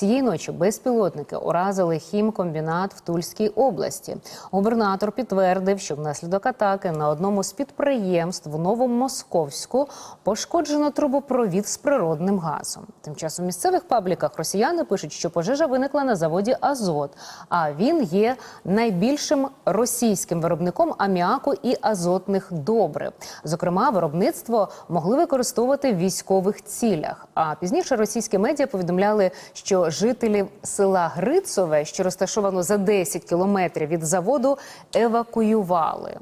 Цієї ночі безпілотники уразили хімкомбінат в Тульській області. Губернатор підтвердив, що внаслідок атаки на одному з підприємств в Новомосковську пошкоджено трубопровід з природним газом. Тим часом в місцевих пабліках росіяни пишуть, що пожежа виникла на заводі Азот. А він є найбільшим російським виробником аміаку і азотних добрив. Зокрема, виробництво могли використовувати в військових цілях. А пізніше російські медіа повідомляли, що жителів села Грицове, що розташовано за 10 кілометрів від заводу, евакуювали.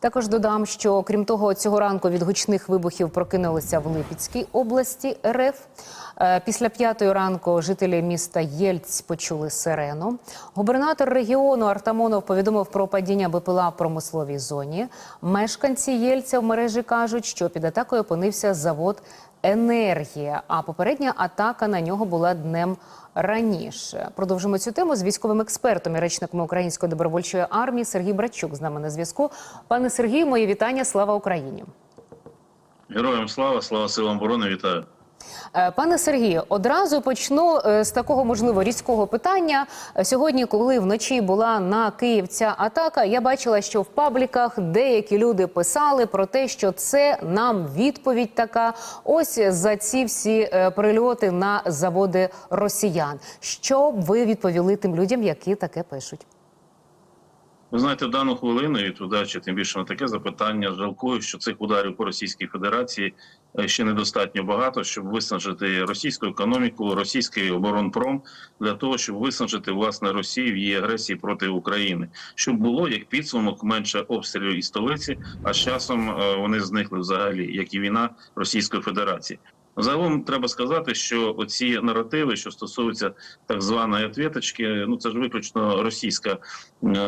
Також додам, що крім того, цього ранку від гучних вибухів прокинулися в Липецькій області РФ. Е, Після п'ятої ранку жителі міста Єльць почули сирену. Губернатор регіону Артамонов повідомив про падіння БПЛА в промисловій зоні. Мешканці Єльця в мережі кажуть, що під атакою опинився завод енергія. А попередня атака на нього була днем раніше. Продовжимо цю тему з військовим експертом і речником Української добровольчої армії Сергій Брачук з нами на зв'язку. Пане Сергію, мої вітання. Слава Україні. Героям слава, слава силам оборони, вітаю. Е, Пане Сергію, одразу почну е, з такого можливо різкого питання. Е, Сьогодні, коли вночі була на Київ ця атака, я бачила, що в пабліках деякі люди писали про те, що це нам відповідь така. Ось за ці всі прильоти на заводи росіян. Що б ви відповіли тим людям, які таке пишуть? Ви знаєте, в дану хвилину, відповідаючи тим більше на таке запитання, жалкую, що цих ударів по Російській Федерації е, ще недостатньо багато, щоб виснажити російську економіку, російський оборонпром для того, щоб виснажити власне Росію в її агресії проти України, щоб було як підсумок менше обстрілів і столиці, а з часом е, вони зникли взагалі, як і війна Російської Федерації. Загалом треба сказати, що оці наративи, що стосуються так званої ответочки, ну це ж виключно російська е,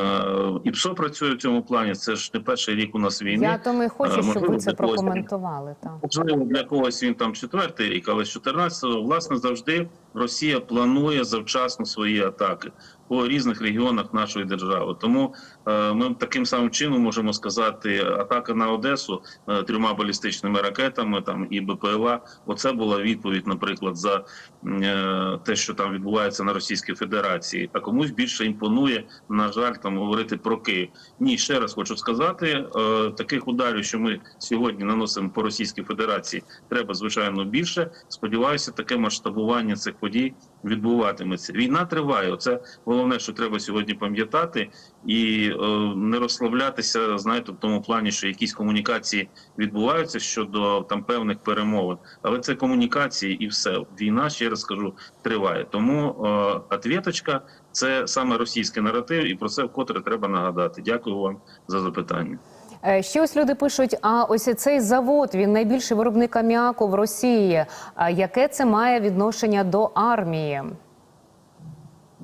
і ПСО працює в цьому плані. Це ж не перший рік у нас війни. Я тому і хочу, Е, щоб можливо, ви це прокоментували. Можливо, для когось він там четвертий рік, але з 14-го, власне, завжди Росія планує завчасно свої атаки по різних регіонах нашої держави. Тому е, ми таким самим чином можемо сказати, атака на Одесу е, трьома балістичними ракетами там і БПЛА. Оце була відповідь, наприклад, за е, те, що там відбувається на Російській Федерації. А комусь більше імпонує, на жаль, там говорити про Київ. Ні, ще раз хочу сказати, таких ударів, що ми сьогодні наносимо по Російській Федерації, треба звичайно більше. Сподіваюся, таке масштабування цих подій відбуватиметься. Війна триває. Оце головне, що треба сьогодні пам'ятати, і е, не розслаблятися. Знаєте, в тому плані, що якісь комунікації відбуваються щодо там певних перемовин, але це комунікації і все. Війна ще раз скажу триває. Тому е, це саме російський наратив, і про це вкотре треба нагадати. Дякую вам за запитання. Е, Ще ось люди пишуть: а ось цей завод він найбільший виробник аміаку в Росії. Яке це має відношення до армії?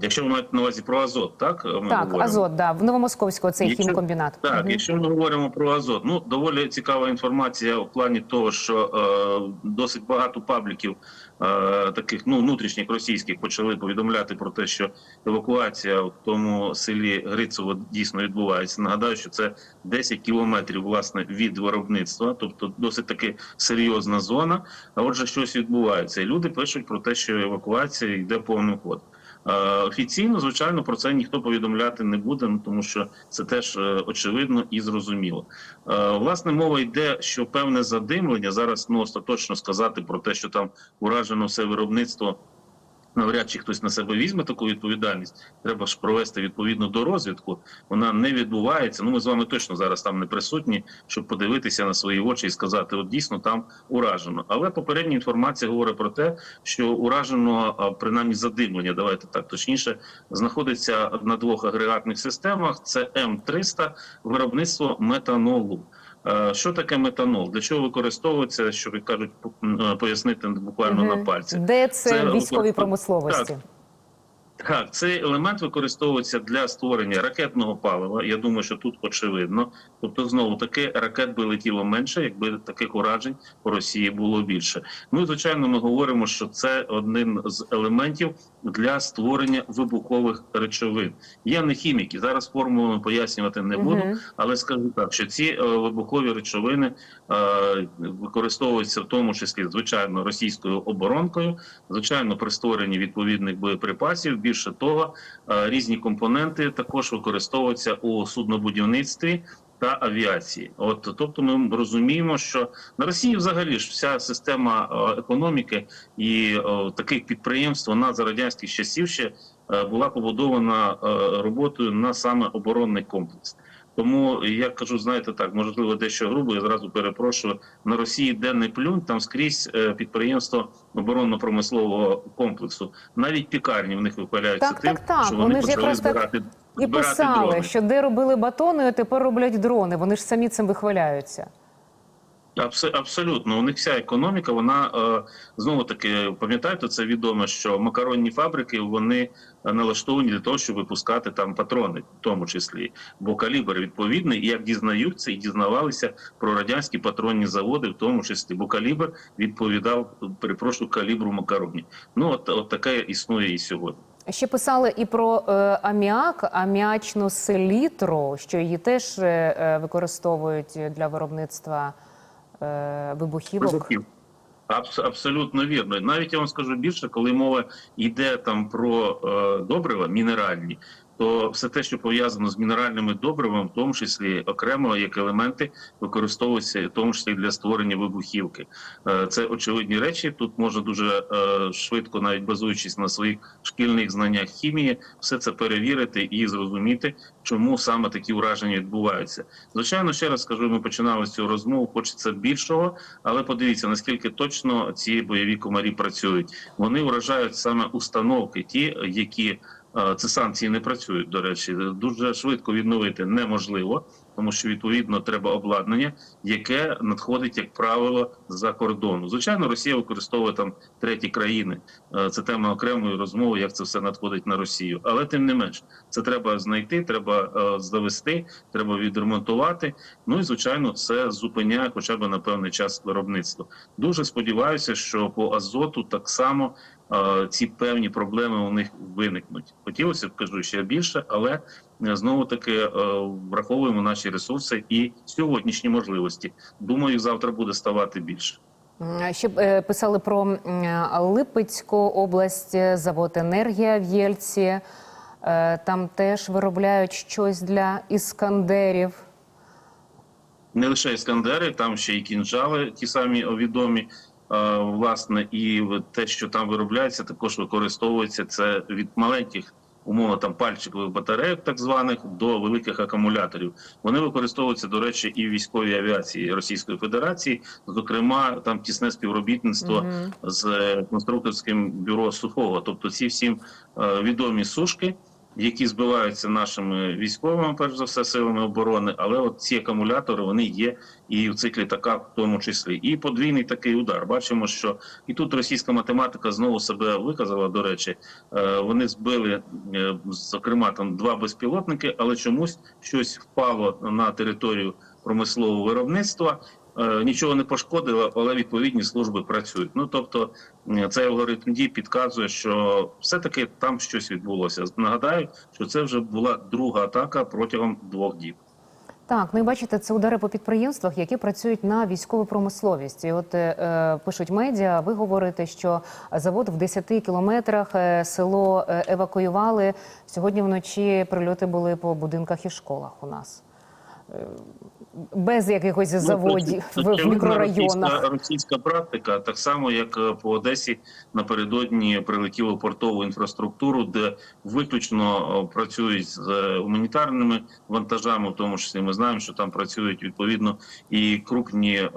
Якщо ви маєте на увазі про Азот, так ми так, говоримо? Азот, да, в Новомосковську цей Якщо- хімкомбінат. Так, Мгм. якщо ми говоримо про Азот, ну доволі цікава інформація в плані того, що е, досить багато пабліків е, таких ну внутрішніх російських почали повідомляти про те, що евакуація в тому селі Грицево дійсно відбувається. Нагадаю, що це 10 кілометрів власне від виробництва, тобто досить таки серйозна зона. А отже, щось відбувається, і люди пишуть про те, що евакуація йде повним ходом. Е, Офіційно, звичайно, про це ніхто повідомляти не буде, ну тому що це теж е, очевидно і зрозуміло. Е, Власне, мова йде, що певне задимлення зараз ну остаточно сказати про те, що там уражено все виробництво. Навряд чи хтось на себе візьме таку відповідальність. Треба ж провести відповідно до розвідку. Вона не відбувається. Ну ми з вами точно зараз там не присутні, щоб подивитися на свої очі і сказати, от дійсно там уражено. Але попередня інформація говорить про те, що уражено принаймні задимлення. Давайте так точніше знаходиться на двох агрегатних системах. Це М 300 виробництво метанолу. Е, Що таке метанол? Для чого використовується, що як кажуть, е, пояснити буквально на пальці. Де це, Це військовій промисловості? Так. Так, цей елемент використовується для створення ракетного палива. Я думаю, що тут очевидно. Тобто, знову таки ракет би летіло менше, якби таких уражень по Росії було більше. Ну і звичайно, ми говоримо, що це один з елементів для створення вибухових речовин. Я не хімік, зараз формулами пояснювати не буду. Мгм. Але скажу так, що ці е, вибухові речовини е, використовуються в тому числі звичайно російською оборонкою, звичайно, при створенні відповідних боєприпасів. Більше того, е, різні компоненти також використовуються у суднобудівництві. Та авіації, от тобто, ми розуміємо, що на Росії взагалі ж вся система е, економіки і е, таких підприємств вона за радянських часів ще була побудована роботою на саме оборонний комплекс. Тому я кажу, знаєте, так можливо, дещо грубо. Я зразу перепрошую на Росії, де не плюнь, там скрізь е, підприємство оборонно-промислового комплексу. Навіть пікарні в них вихваляються Так, тим, так, так. що Вони вони почали якраз так збирати, І писали, дрони. що де робили батони, тепер роблять дрони. Вони ж самі цим вихваляються. Абс- Абсолютно, у них вся економіка. Вона е, знову таки пам'ятаєте, це відомо, що макаронні фабрики вони налаштовані для того, щоб випускати там патрони, в тому числі, бо калібр відповідний, і як дізнаються і дізнавалися про радянські патронні заводи, в тому числі, бо калібр відповідав, перепрошую, калібру макаронів. Ну от, от таке існує і сьогодні. Ще писали і про е, аміак, аміачну селітру, що її теж е, е, використовують для виробництва вибухівок. Вибухів. Абс- абсолютно вірно. Навіть я вам скажу більше, коли мова йде там про е, добрива мінеральні, то все те, що пов'язано з мінеральними добривами, в тому числі окремо як елементи, використовуються в тому числі для створення вибухівки. Е, це очевидні речі. Тут можна дуже е, швидко, навіть базуючись на своїх шкільних знаннях хімії, все це перевірити і зрозуміти, чому саме такі ураження відбуваються. Звичайно, ще раз скажу, ми починали цю розмову. Хочеться більшого, але подивіться наскільки точно ці бойові комарі працюють. Вони вражають саме установки, ті, які це санкції не працюють. До речі, дуже швидко відновити неможливо, тому що відповідно треба обладнання, яке надходить, як правило, з-за кордону. Звичайно, Росія використовує там треті країни. Е, Це тема окремої розмови, як це все надходить на Росію. Але тим не менш, це треба знайти, треба е, завести, треба відремонтувати. Ну і звичайно, це зупиняє хоча б на певний час виробництва. Дуже сподіваюся, що по азоту так само е, ці певні проблеми у них виникнуть. Хотілося б кажу ще більше, але е, знову таки е, враховуємо наші ресурси і сьогоднішні можливості. Думаю, завтра буде ставати більше. Ще е, писали про Липецьку область, е, завод енергія в Єльці. Е, Там теж виробляють щось для іскандерів. не лише іскандери, там ще й кінжали, ті самі відомі. Е, Власне, і те, що там виробляється, також використовується це від маленьких, умовно там пальчикових батарейок, так званих, до великих акумуляторів. Вони використовуються, до речі, і в військовій авіації Російської Федерації, зокрема, там тісне співробітництво Мгм. з конструкторським бюро сухого. Тобто, ці всім е, відомі сушки, які збиваються нашими військовими, перш за все, силами оборони. Але от ці акумулятори вони є і в циклі така, в тому числі, і подвійний такий удар. Бачимо, що і тут російська математика знову себе виказала. До речі, Е, вони збили е, зокрема там два безпілотники, але чомусь щось впало на територію промислового виробництва. Е, Нічого не пошкодило, але відповідні служби працюють. Ну тобто цей алгоритм дій підказує, що все-таки там щось відбулося. Нагадаю, що це вже була друга атака протягом двох діб. Так, ну і бачите, це удари по підприємствах, які працюють на військову промисловість. І от е, е, пишуть медіа, ви говорите, що завод в 10 кілометрах е, село е, евакуювали. Сьогодні вночі прильоти були по будинках і школах у нас. Без якихось заводів Ну, в, в мікрорайонах. Російська, російська практика, так само як е, по Одесі напередодні прилетіло портову інфраструктуру, де виключно е, працюють з е, гуманітарними вантажами, в тому числі ми знаємо, що там працюють відповідно і крупні.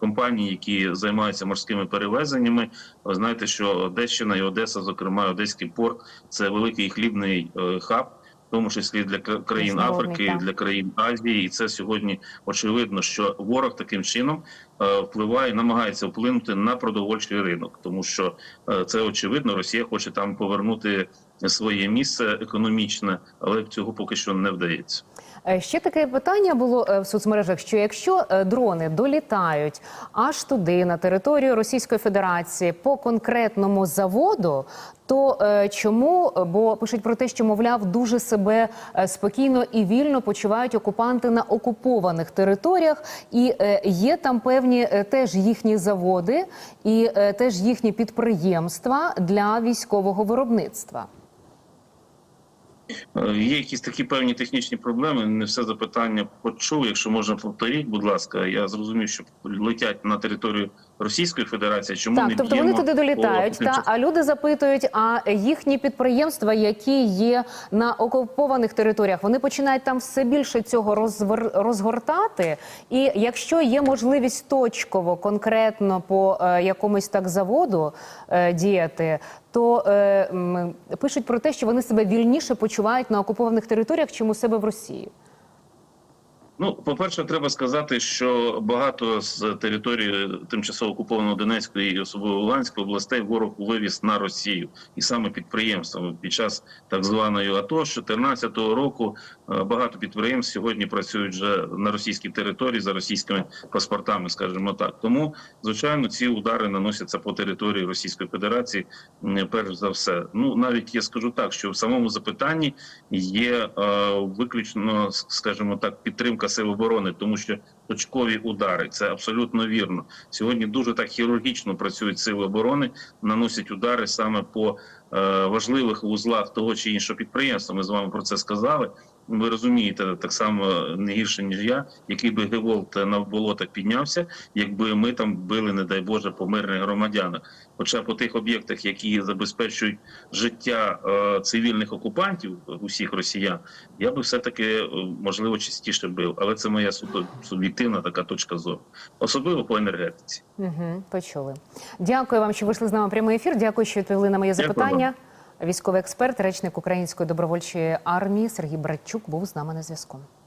Компанії, які займаються морськими перевезеннями, ви знаєте, що Одещина і Одеса, зокрема Одеський порт, це великий хлібний хаб в тому числі для країн Африки, для країн Азії, і це сьогодні очевидно, що ворог таким чином е, впливає, намагається вплинути на продовольчий ринок, тому що е, це очевидно. Росія хоче там повернути своє місце економічне, але цього поки що не вдається. Е, Ще таке питання було е, в соцмережах: що якщо е, дрони долітають аж туди, на територію Російської Федерації, по конкретному заводу, то чому? Бо пишуть про те, що мовляв дуже себе спокійно і вільно почувають окупанти на окупованих територіях, і є там певні теж їхні заводи і теж їхні підприємства для військового виробництва. Е, Є якісь такі певні технічні проблеми. Не все запитання почув. Якщо можна повторіть, будь ласка, я зрозумів, що летять на територію Російської Федерації. Чому Так, не тобто вони туди долітають. Та а люди запитують: а їхні підприємства, які є на окупованих територіях, вони починають там все більше цього розвер... розгортати. І якщо є можливість точково, конкретно по е, якомусь так заводу е, діяти, то е, пишуть про те, що вони себе вільніше почувають на окупованих територіях, чим у себе в Росії. Ну, по-перше, треба сказати, що багато з території тимчасово окупованого Донецької і особливо Луганської областей ворог вивіз на Росію і саме підприємствами під час так званої АТО з 2014 року е, багато підприємств сьогодні працюють вже на російській території за російськими паспортами, скажімо так. Тому, звичайно, ці удари наносяться по території Російської Федерації. Перш за все, ну навіть я скажу так, що в самому запитанні є е, виключно, скажімо так, підтримка сил оборони, тому що точкові удари це абсолютно вірно. Сьогодні дуже так хірургічно працюють сили оборони, наносять удари саме по е, важливих вузлах того чи іншого підприємства. Ми з вами про це сказали. Ви розумієте так само не гірше ніж я, який би геволт на болотах піднявся, якби ми там били, не дай Боже, по мирних громадянах. Хоча по тих об'єктах, які забезпечують життя е, цивільних окупантів, усіх росіян, я би все таки е, можливо частіше бив, але це моя суб'єктивна така точка зору, особливо по енергетиці. Угу, почули. Дякую вам, що вийшли з нами в прямий ефір. Дякую, що відповіли на моє Дякую запитання. Військовий експерт, речник Української добровольчої армії Сергій Братчук був з нами на зв'язку.